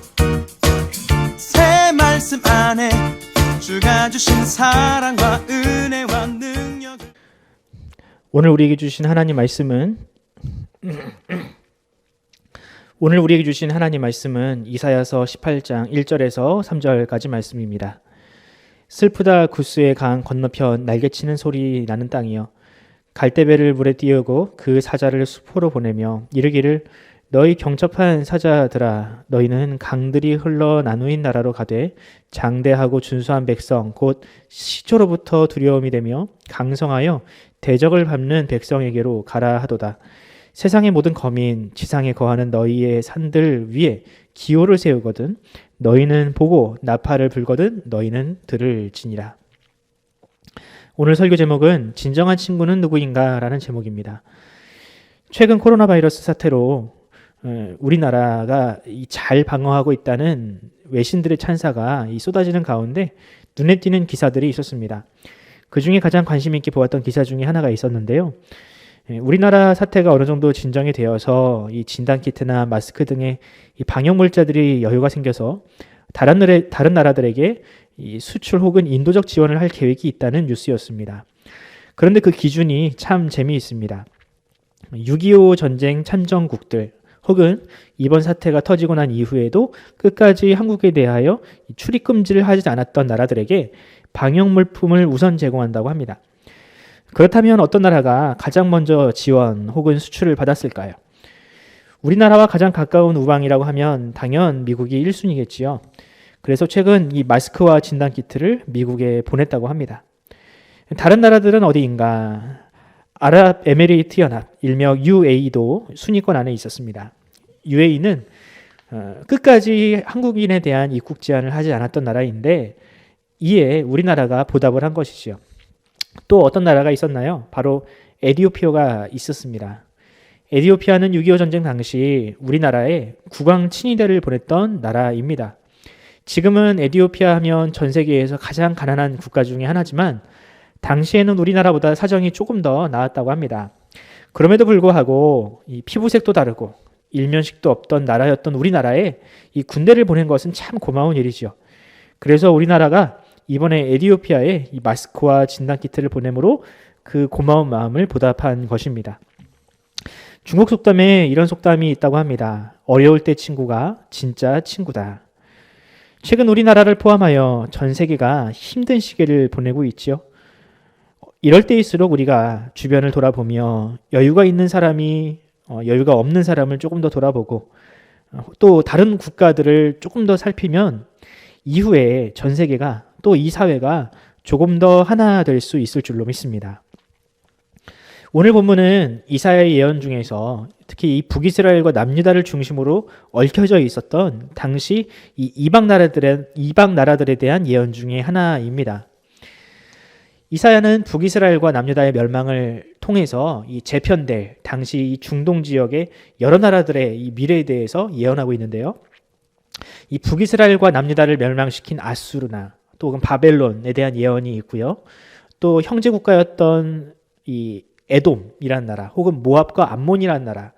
새 말씀 안에 주가 주신 사랑과 은혜와 능력 오늘 우리에게 주신 하나님 말씀은 오늘 우리에게 주신 하나님 말씀은 이사야서 18장 1절에서 3절까지 말씀입니다. 슬프다 구스의 강 건너편 날개치는 소리 나는 땅이여 갈대배를 물에 띄우고 그 사자를 수포로 보내며 이르기를 너희 경첩한 사자들아 너희는 강들이 흘러 나누인 나라로 가되 장대하고 준수한 백성 곧 시초로부터 두려움이 되며 강성하여 대적을 밟는 백성에게로 가라 하도다 세상의 모든 거민 지상에 거하는 너희의 산들 위에 기호를 세우거든 너희는 보고 나팔을 불거든 너희는 들을지니라 오늘 설교 제목은 진정한 친구는 누구인가라는 제목입니다. 최근 코로나 바이러스 사태로 어, 우리나라가 잘 방어하고 있다는 외신들의 찬사가 쏟아지는 가운데 눈에 띄는 기사들이 있었습니다. 그 중에 가장 관심 있게 보았던 기사 중에 하나가 있었는데요. 예, 우리나라 사태가 어느 정도 진정이 되어서 이 진단 키트나 마스크 등의 방역 물자들이 여유가 생겨서 다른, 나라, 다른 나라들에게 수출 혹은 인도적 지원을 할 계획이 있다는 뉴스였습니다. 그런데 그 기준이 참 재미있습니다. 6.25 전쟁 참전국들 혹은 이번 사태가 터지고 난 이후에도 끝까지 한국에 대하여 출입 금지를 하지 않았던 나라들에게 방역 물품을 우선 제공한다고 합니다. 그렇다면 어떤 나라가 가장 먼저 지원 혹은 수출을 받았을까요? 우리나라와 가장 가까운 우방이라고 하면 당연 미국이 1순위겠지요. 그래서 최근 이 마스크와 진단 키트를 미국에 보냈다고 합니다. 다른 나라들은 어디인가? 아랍에미리트 연합, 일명 UAE도 순위권 안에 있었습니다. UAE는 어, 끝까지 한국인에 대한 입국 제한을 하지 않았던 나라인데 이에 우리나라가 보답을 한 것이죠. 또 어떤 나라가 있었나요? 바로 에디오피아가 있었습니다. 에디오피아는 6.25 전쟁 당시 우리나라에 국왕 친위대를 보냈던 나라입니다. 지금은 에디오피아 하면 전 세계에서 가장 가난한 국가 중의 하나지만 당시에는 우리나라보다 사정이 조금 더 나았다고 합니다. 그럼에도 불구하고 이 피부색도 다르고 일면식도 없던 나라였던 우리나라에 이 군대를 보낸 것은 참 고마운 일이지요. 그래서 우리나라가 이번에 에디오피아에 이 마스크와 진단 키트를 보내므로 그 고마운 마음을 보답한 것입니다. 중국 속담에 이런 속담이 있다고 합니다. 어려울 때 친구가 진짜 친구다. 최근 우리나라를 포함하여 전 세계가 힘든 시기를 보내고 있지요. 이럴 때일수록 우리가 주변을 돌아보며 여유가 있는 사람이 어, 여유가 없는 사람을 조금 더 돌아보고 어, 또 다른 국가들을 조금 더 살피면 이후에 전 세계가 또 이 사회가 조금 더 하나 될 수 있을 줄로 믿습니다. 오늘 본문은 이사야의 예언 중에서 특히 이 북이스라엘과 남유다를 중심으로 얽혀져 있었던 당시 이 이방 나라들의 이방 나라들에 대한 예언 중에 하나입니다. 이사야는 북이스라엘과 남유다의 멸망을 통해서 이 재편될 당시 이 중동 지역의 여러 나라들의 이 미래에 대해서 예언하고 있는데요. 이 북이스라엘과 남유다를 멸망시킨 아수르나 또 바벨론에 대한 예언이 있고요. 또 형제 국가였던 이 에돔이라는 나라 혹은 모압과 암몬이라는 나라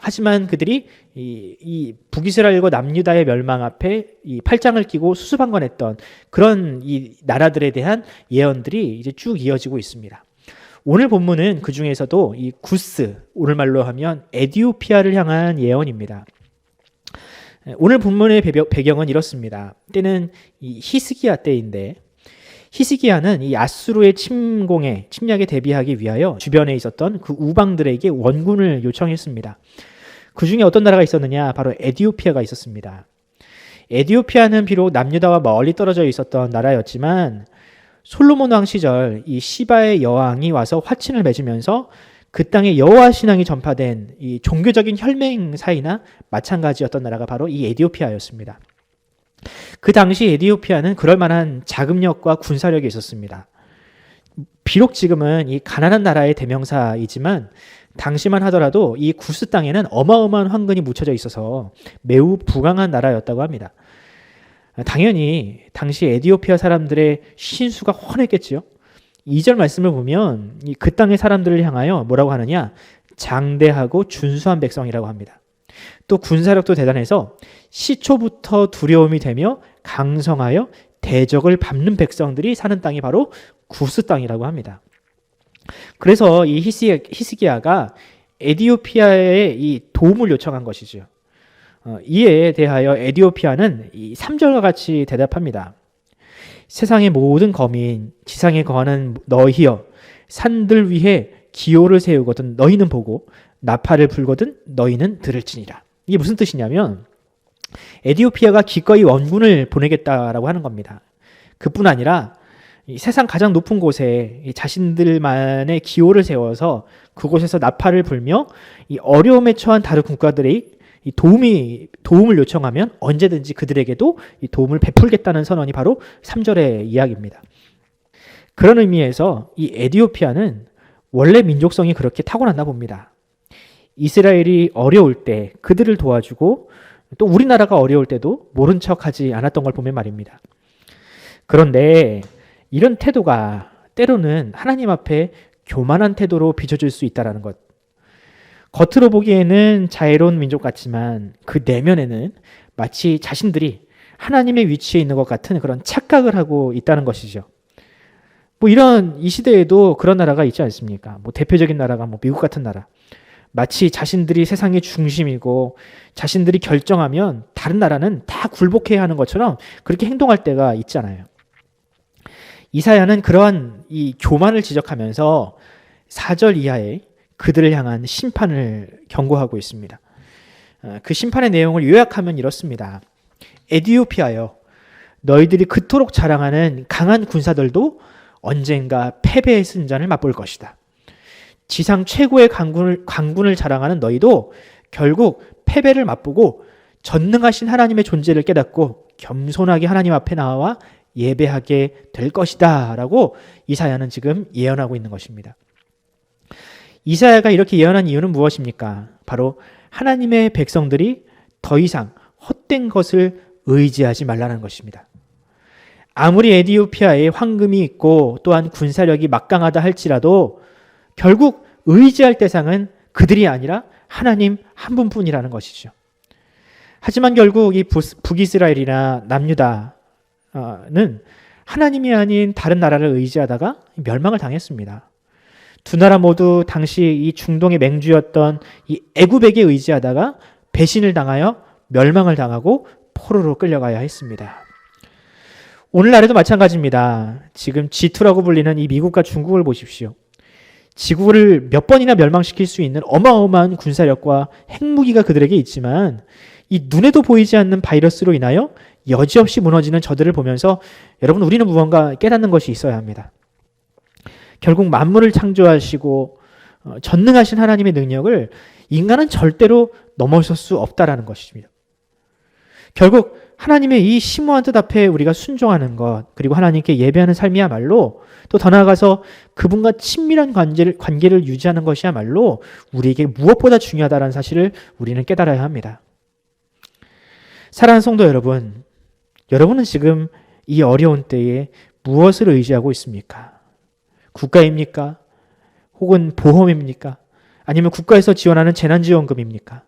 하지만 그들이 이, 이 북이스라엘과 남유다의 멸망 앞에 이 팔짱을 끼고 수수방관했던 그런 이 나라들에 대한 예언들이 이제 쭉 이어지고 있습니다. 오늘 본문은 그 중에서도 이 구스 오늘 말로 하면 에디오피아를 향한 예언입니다. 오늘 본문의 배경은 이렇습니다. 때는 이 히스기야 때인데 히스기야는 이 아수르의 침공에 침략에 대비하기 위하여 주변에 있었던 그 우방들에게 원군을 요청했습니다. 그 중에 어떤 나라가 있었느냐? 바로 에디오피아가 있었습니다. 에디오피아는 비록 남유다와 멀리 떨어져 있었던 나라였지만 솔로몬 왕 시절 이 시바의 여왕이 와서 화친을 맺으면서 그 땅에 여호와 신앙이 전파된 이 종교적인 혈맹 사이나 마찬가지였던 나라가 바로 이 에디오피아였습니다. 그 당시 에디오피아는 그럴 만한 자금력과 군사력이 있었습니다. 비록 지금은 이 가난한 나라의 대명사이지만 당시만 하더라도 이 구스 땅에는 어마어마한 황금이 묻혀져 있어서 매우 부강한 나라였다고 합니다. 당연히 당시 에디오피아 사람들의 신수가 훤했겠지요. 2절 말씀을 보면 이그 땅의 사람들을 향하여 뭐라고 하느냐? 장대하고 준수한 백성이라고 합니다. 또 군사력도 대단해서 시초부터 두려움이 되며 강성하여 대적을 밟는 백성들이 사는 땅이 바로 구스 땅이라고 합니다. 그래서 이 히스기야, 히스기야 가 에디오피아에 이 도움을 요청한 것이죠. 어, 이에 대하여 에디오피아는 이 3절과 같이 대답합니다. 세상의 모든 거민, 지상에 거하는 너희여, 산들 위에 기호를 세우거든 너희는 보고 나팔을 불거든 너희는 들을지니라. 이게 무슨 뜻이냐면 에디오피아가 기꺼이 원군을 보내겠다라고 하는 겁니다. 그뿐 아니라 이 세상 가장 높은 곳에 이 자신들만의 기호를 세워서 그곳에서 나팔을 불며 이 어려움에 처한 다른 국가들이 이 도움이 도움을 요청하면 언제든지 그들에게도 이 도움을 베풀겠다는 선언이 바로 3절의 이야기입니다. 그런 의미에서 이 에디오피아는 원래 민족성이 그렇게 타고났나 봅니다. 이스라엘이 어려울 때 그들을 도와주고 또 우리나라가 어려울 때도 모른 척 하지 않았던 걸 보면 말입니다. 그런데 이런 태도가 때로는 하나님 앞에 교만한 태도로 비춰질 수 있다라는 것. 겉으로 보기에는 자애로운 민족 같지만 그 내면에는 마치 자신들이 하나님의 위치에 있는 것 같은 그런 착각을 하고 있다는 것이죠. 뭐 이런 이 시대에도 그런 나라가 있지 않습니까? 뭐 대표적인 나라가 뭐 미국 같은 나라. 마치 자신들이 세상의 중심이고 자신들이 결정하면 다른 나라는 다 굴복해야 하는 것처럼 그렇게 행동할 때가 있잖아요. 이사야는 그러한 이 교만을 지적하면서 4절 이하에 그들을 향한 심판을 경고하고 있습니다. 어, 그 심판의 내용을 요약하면 이렇습니다. 에디오피아여, 너희들이 그토록 자랑하는 강한 군사들도 언젠가 패배의 순전을 맛볼 것이다. 지상 최고의 강군을, 강군을 자랑하는 너희도 결국 패배를 맛보고 전능하신 하나님의 존재를 깨닫고 겸손하게 하나님 앞에 나와 예배하게 될 것이다. 라고 이사야는 지금 예언하고 있는 것입니다. 이사야가 이렇게 예언한 이유는 무엇입니까? 바로 하나님의 백성들이 더 이상 헛된 것을 의지하지 말라는 것입니다. 아무리 에디오피아에 황금이 있고 또한 군사력이 막강하다 할지라도 결국 의지할 대상은 그들이 아니라 하나님 한 분뿐이라는 것이죠. 하지만 결국 이 북이스라엘이나 남유다는 하나님이 아닌 다른 나라를 의지하다가 멸망을 당했습니다. 두 나라 모두 당시 이 중동의 맹주였던 이 애굽에게 의지하다가 배신을 당하여 멸망을 당하고 포로로 끌려가야 했습니다. 오늘날에도 마찬가지입니다. 지금 G2라고 불리는 이 미국과 중국을 보십시오. 지구를 몇 번이나 멸망시킬 수 있는 어마어마한 군사력과 핵무기가 그들에게 있지만 이 눈에도 보이지 않는 바이러스로 인하여 여지없이 무너지는 저들을 보면서 여러분 우리는 무언가 깨닫는 것이 있어야 합니다. 결국 만물을 창조하시고 어, 전능하신 하나님의 능력을 인간은 절대로 넘어설 수 없다라는 것입니다. 결국 하나님의 이 심오한 뜻 앞에 우리가 순종하는 것, 그리고 하나님께 예배하는 삶이야말로 또 더 나아가서 그분과 친밀한 관계를, 관계를 유지하는 것이야말로 우리에게 무엇보다 중요하다는 사실을 우리는 깨달아야 합니다. 사랑하는 성도 여러분, 여러분은 지금 이 어려운 때에 무엇을 의지하고 있습니까? 국가입니까? 혹은 보험입니까? 아니면 국가에서 지원하는 재난지원금입니까?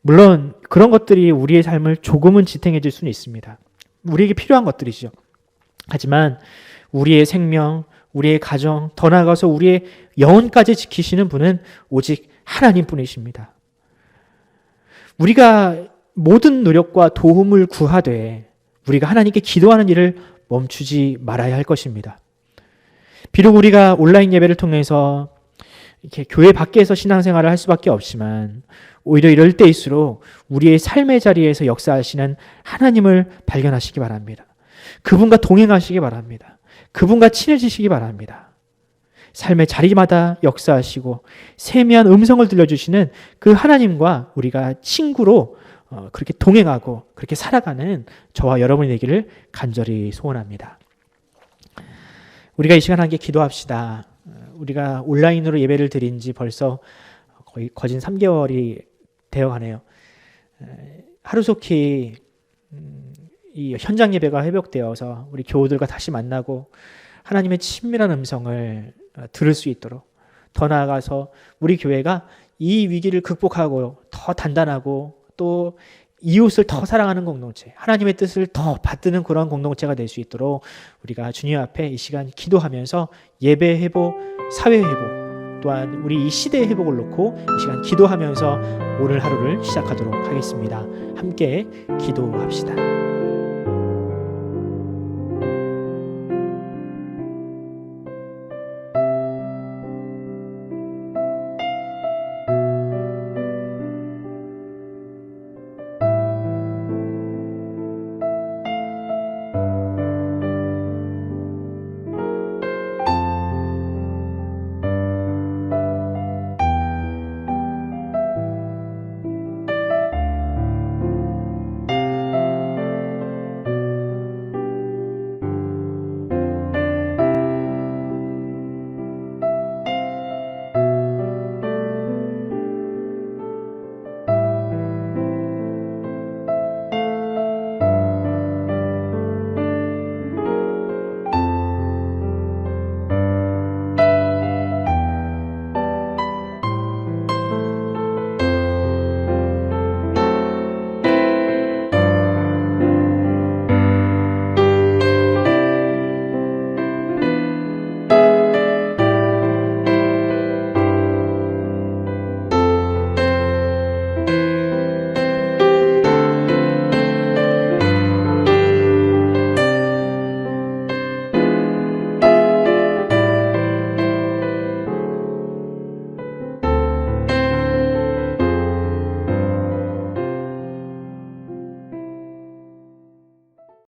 물론 그런 것들이 우리의 삶을 조금은 지탱해 줄 수는 있습니다. 우리에게 필요한 것들이죠. 하지만 우리의 생명, 우리의 가정, 더 나아가서 우리의 영혼까지 지키시는 분은 오직 하나님 뿐이십니다. 우리가 모든 노력과 도움을 구하되 우리가 하나님께 기도하는 일을 멈추지 말아야 할 것입니다. 비록 우리가 온라인 예배를 통해서 이렇게 교회 밖에서 신앙생활을 할 수밖에 없지만 오히려 이럴 때일수록 우리의 삶의 자리에서 역사하시는 하나님을 발견하시기 바랍니다. 그분과 동행하시기 바랍니다. 그분과 친해지시기 바랍니다. 삶의 자리마다 역사하시고 세미한 음성을 들려주시는 그 하나님과 우리가 친구로 어, 그렇게 동행하고 그렇게 살아가는 저와 여러분이 되기를 간절히 소원합니다. 우리가 이 시간 함께 기도합시다. 어, 우리가 온라인으로 예배를 드린 지 벌써 거의 거진 3개월이 되어 가네요. 에, 하루속히 음, 이 현장 예배가 회복되어서 우리 교우들과 다시 만나고 하나님의 친밀한 음성을 어, 들을 수 있도록 더 나아가서 우리 교회가 이 위기를 극복하고 더 단단하고 또 이웃을 더 사랑하는 공동체, 하나님의 뜻을 더 받드는 그런 공동체가 될 수 있도록 우리가 주님 앞에 이 시간 기도하면서 예배 회복, 사회 회복, 또한 우리 이 시대의 회복을 놓고 이 시간 기도하면서 오늘 하루를 시작하도록 하겠습니다. 함께 기도합시다.